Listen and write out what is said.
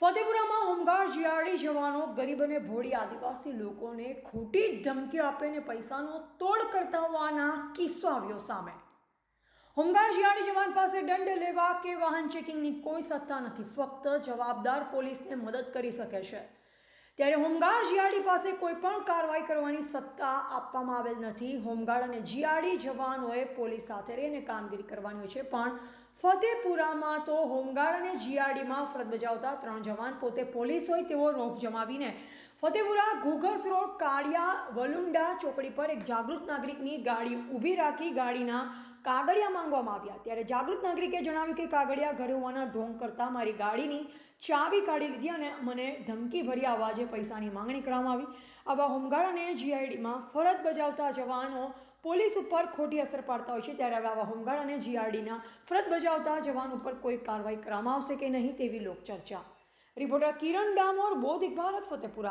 ફતેપુરામાં home guard GRD જવાનો ગરીબ અને ભોળી આદિવાસી લોકોને ખોટી ધમકી આપીને પૈસાનો તોડ કરતા હોવાના કિસ્સો આવ્યો સામે. હોમગાર્ડ જીઆરડી જવાન પાસે દંડ લેવા કે વાહન ચેકિંગની કોઈ સત્તા નથી, ફક્ત જવાબદાર પોલીસને મદદ કરી શકે છે. ત્યારે હોમગાર્ડ જીઆરડી પાસે કોઈ પણ કાર્યવાહી કરવાની સત્તા આપવામાં આવેલ નથી. હોમગાર્ડ અને જીઆરડી જવાનોએ પોલીસ સાથે રહીને કામગીરી કરવાની હોય છે, પણ ફતેપુરામાં તો હોમગાર્ડ અને જીઆરડીમાં ફરજ બજાવતા ત્રણ જવાન પોતે પોલીસ હોય તેવો રોપ જમાવીને ફતેપુરા ઘુઘસ રોડ કાળિયા વલુંડા ચોકડી પર એક જાગૃત નાગરિકની ગાડી ઊભી રાખી ગાડીના કાગળિયા માંગવામાં આવ્યા. ત્યારે જાગૃત નાગરિકે જણાવ્યું કે કાગળિયા ઘરે હોવાના ઢોંગ કરતાં મારી ગાડીની ચાવી કાઢી લીધી અને મને ધમકી ભર્યા અવાજે પૈસાની માંગણી કરવામાં આવી. આવા હોમગાર્ડ અને જીઆઈડીમાં ફરજ બજાવતા જવાનો પોલીસ ઉપર ખોટી અસર પાડતા હોય છે. ત્યારે હવે આવા હોમગાર્ડ અને જીઆરડીના ફરજ બજાવતા જવાન ઉપર કોઈ કાર્યવાહી કરવામાં આવશે કે નહીં તેવી લોકચર્ચા. રિપોર્ટર કિરણ ડામોર, બોધ ઇકબાલ ફતેપુરા.